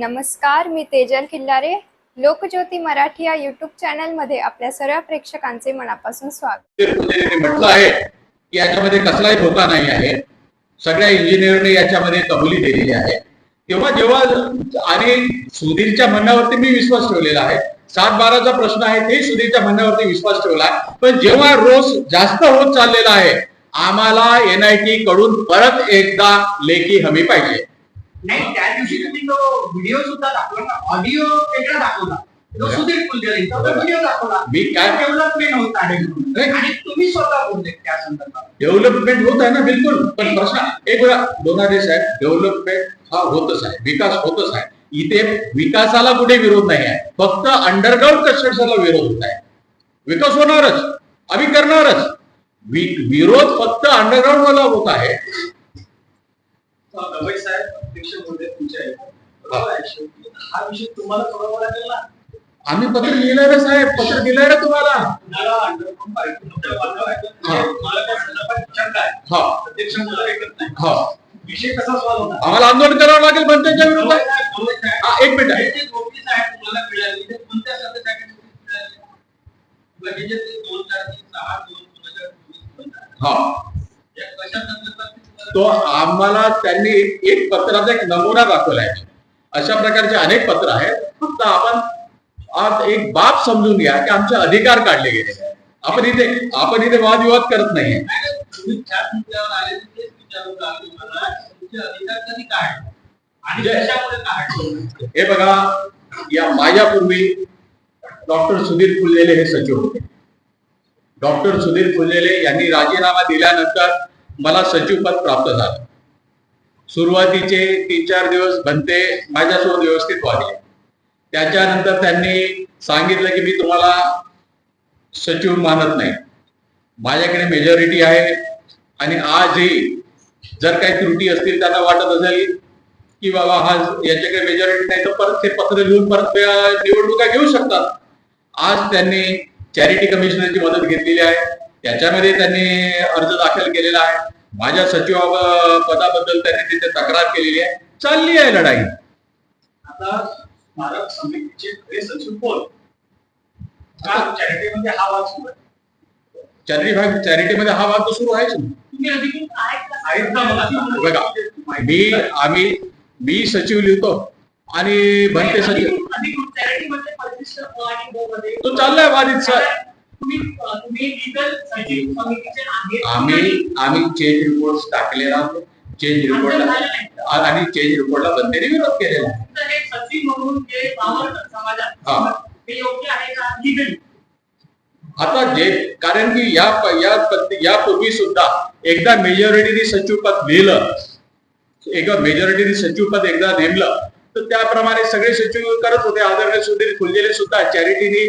नमस्कार मी तेजल किल्लारे लोकज्योती मराठी या युट्यूब चॅनलमध्ये आपल्या सर्व प्रेक्षकांचे मनापासून स्वागत. म्हटलं आहे की याच्यामध्ये कसलाही धोका नाही आहे. सगळ्या इंजिनियरने याच्यामध्ये कबुली दिलेली आहे. तेव्हा जेव्हा आणि सुधीरच्या म्हणण्यावरती मी विश्वास ठेवलेला आहे. सात बाराचा प्रश्न आहे ते सुधीरच्या म्हणण्यावरती विश्वास ठेवला आहे. पण जेव्हा रोज जास्त होत चाललेला आहे आम्हाला एनआयटी कडून परत एकदा लेखी हमी पाहिजे. नाही त्या दिवशी तुम्ही तो व्हिडिओ सुद्धा दाखवला ना? ऑडिओ वेगळा दाखवला. तो सुधीर फुलझेलेंचा तो व्हिडिओ दाखवला. मी काय- डेव्हलपमेंट होत आहे. आणि तुम्ही स्वतः बोलले त्या संदर्भात. डेव्हलपमेंट होत आहे ना बिलकुल. पण प्रश्न एक वेळा दोनारे साहेब डेव्हलपमेंट हा होतच आहे. विकास होतच आहे. इथे विकासाला कुठे विरोध नाही आहे. फक्त अंडरग्राऊंड कन्स्ट्रक्शनला विरोध होत आहे. विकास होणारच. आम्ही करणारच. विरोध फक्त अंडरग्राऊंड वाला होत आहे. गवई साहेब अध्यक्ष तुमच्या हा. विषय तुम्हाला सोडवावा लागेल ना आम्ही पत्र लिहिलंय ना साहेब पत्र दिलंय ना तुम्हाला. आम्हाला आंदोलन करावं लागेल बनतेच्या विरोधात एक मिनिट. हे आहे? म्हणजे. हा. या कशा संदर्भात ते आम्हाला त्यांनी एक पत्राचा एक नमुना दाखवलाय. अशा प्रकारचे अनेक पत्र आहेत. फक्त आपण आज एक बाब समजून घ्या की आमचे अधिकार काढले आहेत आपण इथे आपण इथे वादविवाद करत नाहीये. नाही, हे बघा या माझ्यापूर्वी डॉक्टर सुधीर फुललेले हे सचिव होते. डॉक्टर सुधीर फुललेले यांनी राजीनामा दिल्यानंतर मला सचिवपद प्राप्त झालं. सुरुवातीचे तीन चार दिवस भंते माझ्यासोबत व्यवस्थित वागले. त्याच्यानंतर त्यांनी सांगितलं की मी तुम्हाला सचिव मानत नाही. माझ्याकडे मेजॉरिटी आहे आणि आजही जर काही त्रुटी असतील त्यांना वाटत असेल की बाबा हा याच्याकडे मेजॉरिटी नाही तर परत ते पत्र लिहून परत निवडणुका घेऊ शकतात. आज त्यांनी चॅरिटी कमिशनरची मदत घेतलेली आहे. त्याच्यामध्ये त्यांनी अर्ज दाखल केलेला आहे. माझ्या सचिव पदाबद्दल त्यांनी तिथे तक्रार केलेली आहे. चालली आहे लढाई. आता स्मारक समितीचे खरे सचिव कोण चॅरिटीमध्ये हा वाद सुरू आहे? चॅरिटी चॅरिटीमध्ये हा वाद सुरू आहेच बघा मी आम्ही मी सचिव लिहितो आणि बनते सचिव. तो चाललाय वाद इथचा आम्ही आम्ही चेंज रिपोर्ट टाकलेला आहे. चेंज रिपोर्टला आणि चेंज रिपोर्टला बनतेने विरोध केलेला. आता जे कारण की या यापूर्वी सुद्धा एकदा मेजॉरिटीने सचिवपद लिहिलं एकदा मेजॉरिटीने सचिवपद एकदा नेमलं तर त्याप्रमाणे सगळे सचिव करत होते. आदरणीय सुधीर फुललेले सुद्धा चॅरिटीने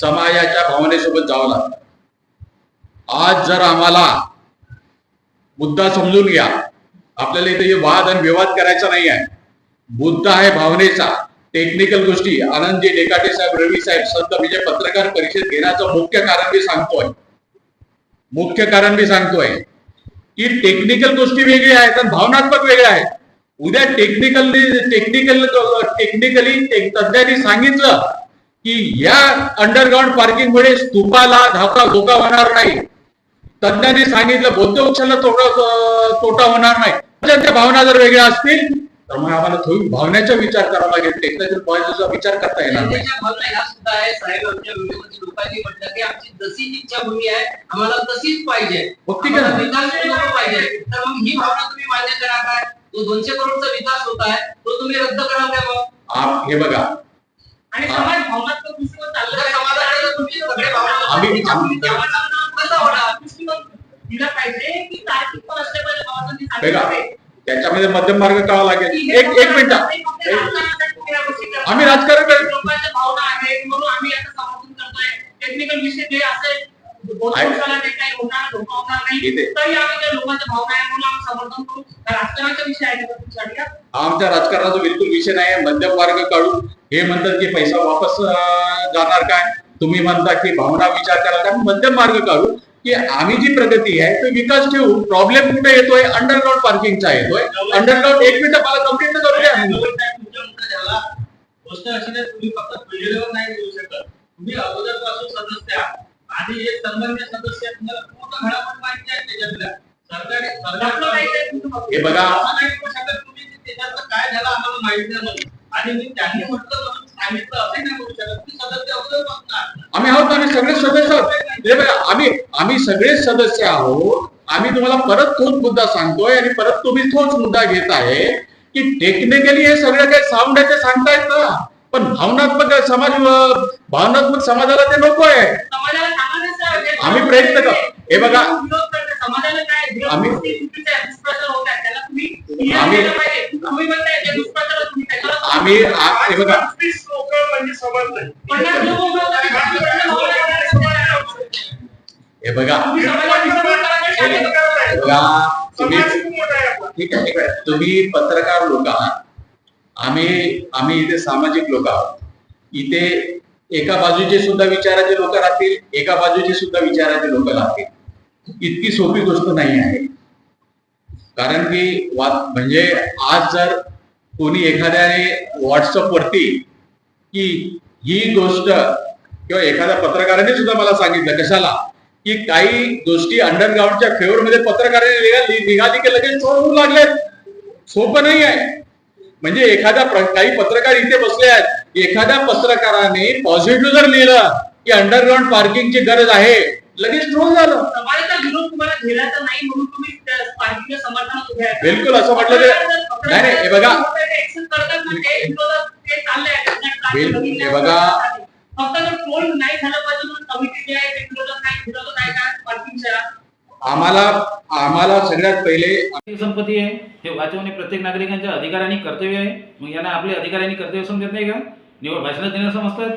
समाजाच्या भावनेसोबत जावं लागतं. आज जर आम्हाला मुद्दा समजून घ्या आपल्याला इथे वाद आणि विवाद करायचा नाही आहे. मुद्दा आहे भावनेचा टेक्निकल गोष्टी. आनंदजी डेकाटे साहेब रवी साहेब संत विजय पत्रकार परिषद घेण्याचं मुख्य कारण मी सांगतोय. मुख्य कारण मी सांगतोय की टेक्निकल गोष्टी वेगळ्या आहेत आणि भावनात्मक वेगळ्या आहेत. उद्या टेक्निकल टेक्निकल टेक्निकली तज्ञांनी सांगितलं की या अंडरग्राऊंड पार्किंग मुळे स्तूपाला धोका धोका होणार नाही. तज्ञांनी सांगितलं बौद्ध वृक्षाला तोटा तोटा होणार नाही. त्यांच्या भावना जर वेगळ्या असतील तर मग आम्हाला थोडी भावनेचा विचार करावा लागेल. पॉईंटचा विचार करता येणार नाही. आम्हाला तशीच पाहिजे. ठीक आहे. पाहिजे. तर मग ही भावना तुम्ही मान्य करा काय? तो दोनशे करोडचा विकास होत आहे तो तुम्ही रद्द करा काय मग? हे बघा. आणि समाज भावनात्मक दृष्टिकोन चाललं जर समाजाला तुम्ही सगळे दिला पाहिजे की तार्किक पण असले पाहिजे भावनांनी बघा सांगितलं त्याच्यामध्ये मध्यम मार्ग काढावा लागेल. एक एक मिनिट. आम्ही राजकारण करत लोकांच्या भावना आहेत म्हणून आम्ही याचं समर्थन करतोय. टेक्निकल विषय जे असेल आमच्या राजकारणाचा बिलकुल विषय नाही मध्यम मार्ग काढू. हे म्हणतात की पैसा वापस जाणार काय? तुम्ही म्हणता की भावना विचार करा. काय मध्यम मार्ग काढू. की आम्ही जी प्रगती आहे तो विकास ठेवू. प्रॉब्लेम कुठे येतोय? अंडरग्राऊंड पार्किंगचा येतोय. अंडरग्राऊंड एक मिनिट मला कंप्लीट करू द्या गोष्ट अशी नाही तुम्ही फक्त नाही देऊ शकत. तुम्ही अगोदरपासून सदस्य. आणि एक सन्मान्य सदस्य तुम्हाला पूर्ण घडामोडी माहिती आहे त्याच्यातल्या सरकारी. हे बघा असं नाही करू शकत तुम्ही की त्याच्यातलं काय झालं आम्हाला माहिती नाही म्हणून. आणि मी त्यांनी म्हटलं म्हणून सांगितलं असं नाही करू शकत तुम्ही सदस्य. आम्ही आहोत आम्ही सगळे सदस्य आहोत हे बघा आम्ही आम्ही सगळे सदस्य आहोत आम्ही तुम्हाला परत तोच मुद्दा सांगतोय आणि परत तुम्ही तोच मुद्दा घेत आहे की टेक्निकली हे सगळं काही साऊंड आहे ते सांगतायत ना पण भावनात्मक समाज भावनात्मक समाजाला ते नको आहे. आम्ही प्रयत्न करतो. हे बघा. आम्ही- आम्ही- हे बघा. म्हणजे हे बघा. बघा. तुम्ही ठीक आहे. तुम्ही पत्रकार लोक आहात. आम्ही आम्ही इथे सामाजिक लोक आहोत. इथे एका बाजूचे सुद्धा विचाराचे लोक राहतील एका बाजूचे सुद्धा विचाराचे लोक राहतील. इतकी सोपी गोष्ट नाही आहे. कारण की वा म्हणजे आज जर कोणी एखाद्याने व्हॉट्सअप वरती की ही गोष्ट किंवा एखाद्या पत्रकाराने सुद्धा मला सांगितलं कशाला? की काही गोष्टी अंडरग्राऊंडच्या फेवरमध्ये पत्रकाराने निघाली निघाली की लगेच चोरून लागलेत. सोपं नाही आहे. म्हणजे एखाद्या प्र- काही पत्रकार इथे बसले आहेत एखाद्या पत्रकाराने पॉझिटिव्ह जर लिहिलं की अंडरग्राऊंड पार्किंगची गरज आहे लगेच ट्रोल झालं. बिलकुल असं म्हटलं ते- नाही, हे बघा. हे बघा. फक्त जर ट्रोल नाही झालं पाहिजे आम्हाला आम्हाला सगळ्यात पहिले संपत्ती आहे हे वाचवणे प्रत्येक नागरिकांच्या अधिकार आणि कर्तव्य आहे. मग यांना आपले अधिकार आणि कर्तव्य समजत नाही का? निवड भाषणात देणं समजतात.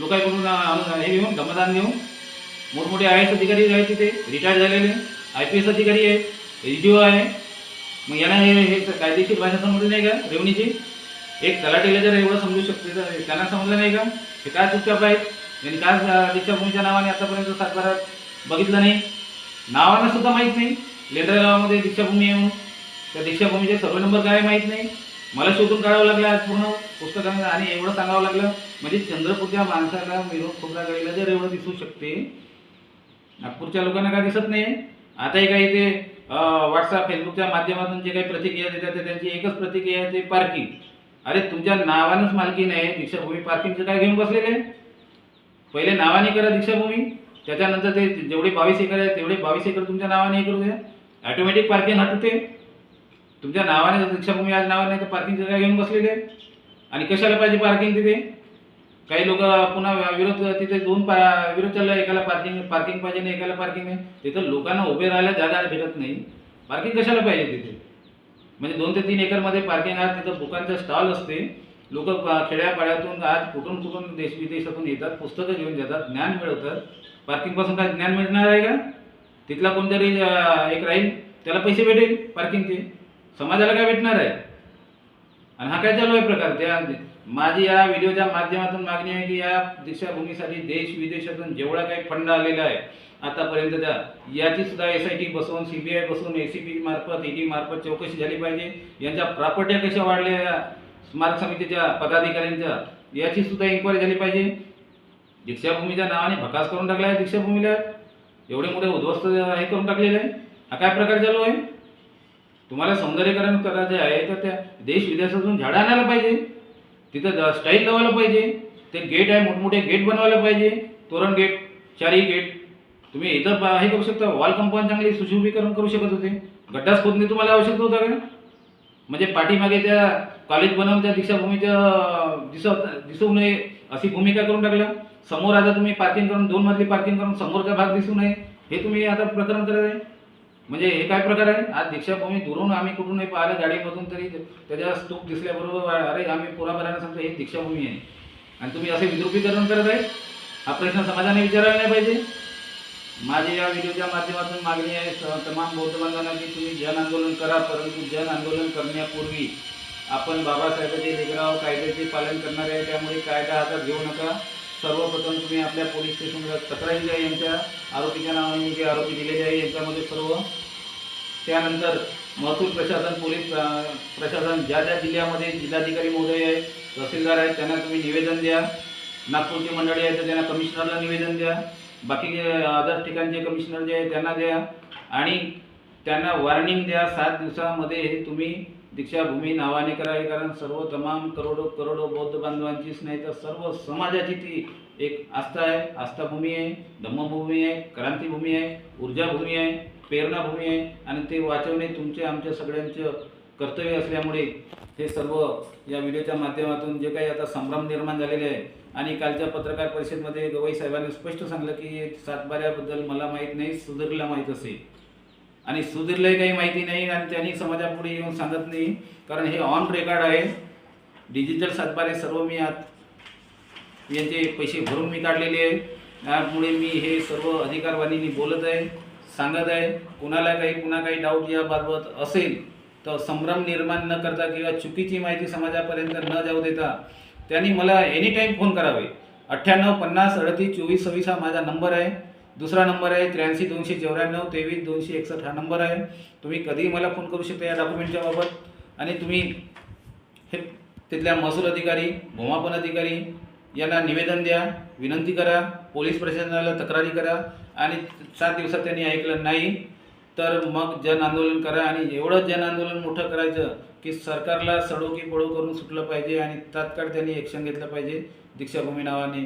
लोकांकडून हे घेऊन दमदान घेऊन. मोठमोठे आय एस अधिकारी आहेत तिथे रिटायर्ड झालेले आय पी एस अधिकारी आहेत एच आहे. मग यांना हे हे कायदेशीर भाषा समजली नाही का? रेवणीची. एक तलाठीला जर एवढं समजू शकते तर त्यांना समजलं नाही का? हे काय चुपचाप आहेत त्यांनी काय मुलीच्या नावाने आतापर्यंत सातबारात बघितलं नाही. नावानं सुद्धा माहीत नाही. लेंडर गावामध्ये दीक्षाभूमी आहे म्हणून. त्या दीक्षाभूमीचे सर्व नंबर काय माहीत नाही. मला शोधून काढावं लागलं आज पूर्ण पुस्तकांना आणि एवढं सांगावं लागलं. म्हणजे चंद्रपूरच्या माणसाला मिरवून खोबरागडीला जर एवढं दिसू शकते. नागपूरच्या लोकांना काय दिसत नाही. आताही काही ते व्हॉट्सअप फेसबुकच्या माध्यमातून जे काही प्रतिक्रिया देतात ते त्यांची एकच प्रतिक्रिया आहे ते पार्किंग अरे तुमच्या नावानंच मालकी नाही दीक्षाभूमी पार्किंगचं काय घेऊन बसलेले पहिले नावाने करा दीक्षाभूमी. त्याच्यानंतर ते जेवढे बावीस एकर आहे तेवढे बावीस एकर तुमच्या नावाने हे करू द्या. ॲटोमॅटिक पार्किंग हटते तुमच्या नावाने दीक्षाभूमी आज नावाने तर पार्किंग जगा घेऊन बसलेले आहे? आणि कशाला पाहिजे पार्किंग तिथे? काही लोक पुन्हा विरोध तिथे दोन पा विरोध चालला एकाला पार्किंग पार्किंग पाहिजे नाही एकाला पार्किंग नाही. तिथं लोकांना उभे राहायला जागा भेटत नाही. पार्किंग कशाला पाहिजे तिथे? म्हणजे दोन ते तीन एकरमध्ये पार्किंग आहे तिथं बुकांचा स्टॉल असते. लोक खेड्यापाड्यातून आज कुठून कुठून देश विदेशातून येतात पुस्तकं घेऊन जातात ज्ञान मिळवतात. पार्किंगपासून काय ज्ञान मिळणार आहे का? तिथला कोणतरी एक राहील त्याला पैसे भेटेल पार्किंगचे समाजाला काय भेटणार आहे? आणि हा काय चालू आहे प्रकार? त्या माझी या व्हिडिओच्या माध्यमातून मागणी आहे की या दीक्षाभूमीसाठी देश विदेशातून जेवढा काही फंड आलेला आहे आतापर्यंत त्या याची सुद्धा एस आय टी बसवून सी बी आय बसवून ए सी पी मार्फत ई डी मार्फत चौकशी झाली पाहिजे. यांच्या प्रॉपर्ट्या कशा वाढल्या? स्मारक समितीच्या पदाधिकाऱ्यांच्या याची सुद्धा इन्क्वायरी झाली पाहिजे. दीक्षाभूमीच्या नावाने भकास करून टाकला आहे दीक्षाभूमीला. एवढे मोठे उद्ध्वस्त हे करून टाकलेले आहे. हा काय प्रकार चालू आहे? तुम्हाला सौंदर्यकरण करायचे आहे तर त्या देश विदेशातून झाडं आणायला पाहिजे. तिथं स्टाईल लावायला पाहिजे. ते गेट आहे मोठमोठे गेट बनवायला पाहिजे. तोरण गेट चारी गेट तुम्ही इथं हे करू शकता. वॉल कंपाऊंड चांगली सुशोभीकरण करू शकत होते. गड्डाच खोदणे तुम्हाला आवश्यक होतं का? म्हणजे पाठीमागे त्या कॉलेज बनवून त्या दीक्षाभूमीच्या दिसत दिसू नये अशी भूमिका करून टाकलं समोर आता तुम्ही पार्किंग करून दोन मजली पार्किंग करून समोरचा भाग दिसू नये हे तुम्ही आता प्रकरण करत आहे. म्हणजे हे काय प्रकार आहे? आज दीक्षाभूमी दुरून आम्ही कुठूनही पाहिलं गाडीमधून तरी त्याच्या स्तूप दिसल्याबरोबर अरे आम्ही पुराबरानं समजा हे दीक्षाभूमी आहे. आणि तुम्ही असे विद्रुपीकरण करत आहे? हा प्रश्न समाजाने विचारायला नाही पाहिजे. माझी या व्हिडिओच्या माध्यमातून मागणी आहे स- तमाम बौद्ध बांधवांना की तुम्ही जन आंदोलन करा परंतु जन आंदोलन करण्यापूर्वी आपण बाबासाहेबांचे लेखराव कायद्याचे पालन करणारे आहे त्यामुळे कायदा हातात घेऊ नका. सर्वप्रथम तुम्ही आपल्या पोलीस स्टेशनला तक्रारी द्या यांच्या आरोपीच्या नावाने जे आरोपी दिलेले आहे यांच्यामध्ये सर्व. त्यानंतर महसूल प्रशासन पोलीस प्रशासन ज्या ज्या जिल्ह्यामध्ये जिल्हाधिकारी महोदय आहेत तहसीलदार आहेत त्यांना तुम्ही निवेदन द्या. नागपूरची मंडळी आहेत तर त्यांना कमिशनरला निवेदन द्या. बाकी अदर ठिकाणचे कमिशनर जे आहे त्यांना द्या. आणि त्यांना वॉर्निंग द्या सात दिवसामध्ये हे तुम्ही दीक्षाभूमी नावाने करा. हे कारण सर्व तमाम करोडो करोडो बौद्ध बांधवांचीच नाही तर सर्व समाजाची ती एक आस्था आहे. आस्थाभूमी आहे धम्मभूमी आहे क्रांतीभूमी आहे ऊर्जाभूमी आहे प्रेरणाभूमी आहे. आणि ते वाचवणे तुमचे आमच्या सगळ्यांचं कर्तव्य असल्यामुळे हे सर्व या व्हिडिओच्या माध्यमातून जे काही आता संभ्रम निर्माण झालेले आहे आणि कालच्या पत्रकार परिषदेमध्ये गवई साहेबांनी स्पष्ट सांगलं की सातबाऱ्याबद्दल मला माहीत नाही सुधीरला माहीत असेल. आणि सुधीरलाही काही माहिती नाही आणि त्यांनी समाजापुढे येऊन सांगत नाही. कारण हे ऑन रेकॉर्ड आहे. डिजिटल सातबारे सर्व मी आत यांचे पैसे भरून मी काढलेले आहे. त्यामुळे मी हे सर्व अधिकारवाणींनी बोलत आहे सांगत आहे. कुणाला काही कुणा काही डाऊट याबाबत असेल तर संभ्रम निर्माण न करता किंवा चुकीची माहिती समाजापर्यंत न जाऊ देता त्यांनी मला एनी टाईम फोन करावे. अठ्ठ्याण्णव पन्नास अडतीस चोवीस सव्वीस हा माझा नंबर आहे. दुसरा नंबर आहे त्र्याऐंशी दोनशे चौऱ्याण्णव तेवीस दोनशे एकसष्ट हा नंबर आहे. तुम्ही कधीही मला फोन करू शकता या डॉक्युमेंटच्या बाबत. आणि तुम्ही हे तिथल्या महसूल अधिकारी भूमापन अधिकारी यांना निवेदन द्या विनंती करा पोलीस प्रशासनाला तक्रारी करा आणि सात दिवसात त्यांनी ऐकलं नाही तर मग जन आंदोलन करा आणि एवढं जन आंदोलन मोठं करायचं की सरकारला सडो की पळो करून सुटलं पाहिजे आणि तात्काळ त्यांनी ॲक्शन घेतलं पाहिजे. दीक्षाभूमी नावाने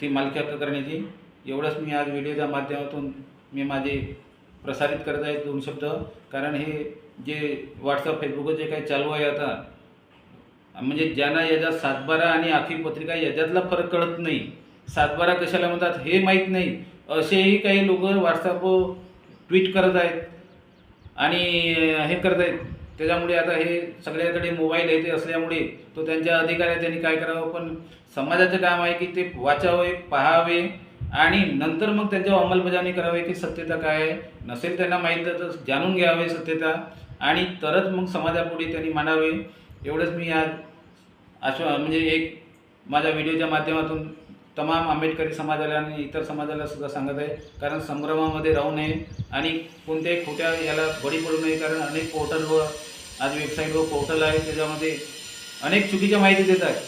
ती मालकी हक्क करण्याची. एवढंच मी आज व्हिडिओच्या माध्यमातून मी माझे प्रसारित करत आहे दोन शब्द. कारण हे जे व्हॉट्सअप फेसबुकवर जे काही चालू आहे आता म्हणजे ज्यांना याच्यात सातबारा आणि आखी पत्रिका याच्यातला फरक कळत नाही. सातबारा कशाला म्हणतात हे माहीत नाही. असेही काही लोक व्हॉट्सअप ट्विट करत आहेत आणि हे करत आहेत. त्याच्यामुळे आता हे सगळ्याकडे मोबाईल येते असल्यामुळे तो त्यांच्या अधिकार आहे त्यांनी काय करावं? पण समाजाचं काम आहे की ते वाचावे पाहावे आणि नंतर मग त्यांच्यावर अंमलबजावणी करावी की सत्यता काय आहे. नसेल त्यांना माहीत तर जाणून घ्यावे सत्यता आणि तरच मग समाजापुढे त्यांनी मांडावे. एवढंच मी आज आश्वा म्हणजे एक माझ्या व्हिडिओच्या माध्यमातून तमाम आंबेडकरी समाजाला आणि इतर समाजाला सुद्धा सांगत आहे. कारण संभ्रमामध्ये राहू नये आणि कोणत्याही खोट्या याला बळी पडू नये. कारण अनेक पोर्टलवर आज वेबसाईटवर पोर्टल आहे. त्याच्यामध्ये अनेक चुकीच्या माहिती देत आहेत.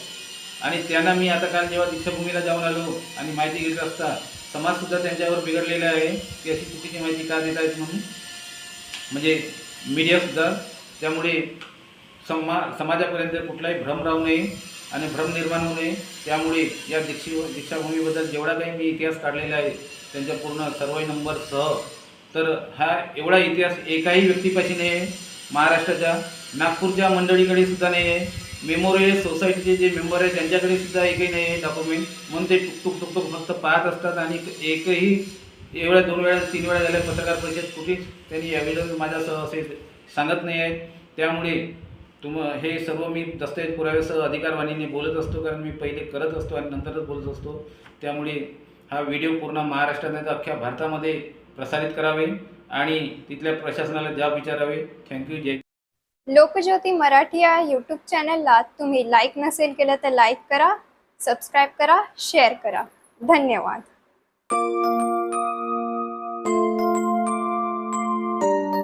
आणि त्यांना मी आता काल जेव्हा दीक्षाभूमीला जाऊन आलो आणि माहिती घेत असता समाजसुद्धा त्यांच्यावर बिघडलेला आहे की अशी चुकीची माहिती का देत आहेत म्हणून? म्हणजे मीडियासुद्धा त्यामुळे समा समाजापर्यंत कुठलाही भ्रम राहू नये. आणि भ्रम निर्माण होऊ नये त्यामुळे या दीक्षी दीक्षाभूमीबद्दल जेवढा काही मी इतिहास काढलेला आहे त्यांच्या पूर्ण सर्व नंबरसह तर हा एवढा इतिहास एकाही व्यक्तीपाशी नाही आहे महाराष्ट्राच्या नागपूरच्या मंडळीकडे सुद्धा नाही आहे मेमोरियल सोसायटीचे जे मेंबर आहे त्यांच्याकडे सुद्धा एकही नाही आहे डॉक्युमेंट म्हणून ते टुकटुक टुकटुक फक्त पाहत असतात आणि एकही एवढ्या दोन वेळा तीन वेळा झाल्या पत्रकार परिषद कुठेच त्यांनी एव्हिडन्स माझ्यासह असे सांगत नाही आहेत. त्यामुळे तुम हे सर्व मी दस्तऐवज पुराव्यासह अधिकारवाणीने बोलत असतो कारण मी पहिले करत असतो आणि नंतरच बोलत असतो. त्यामुळे हा व्हिडिओ पूर्ण महाराष्ट्रात अख्ख्या भारतामध्ये प्रसारित करावे आणि तिथल्या प्रशासनाला जाब विचारावे. थँक्यू जय लोकज्योती मराठी या यूट्यूब चॅनलला तुम्ही लाईक नसेल केलं तर लाईक करा सबस्क्राईब करा शेअर करा. धन्यवाद.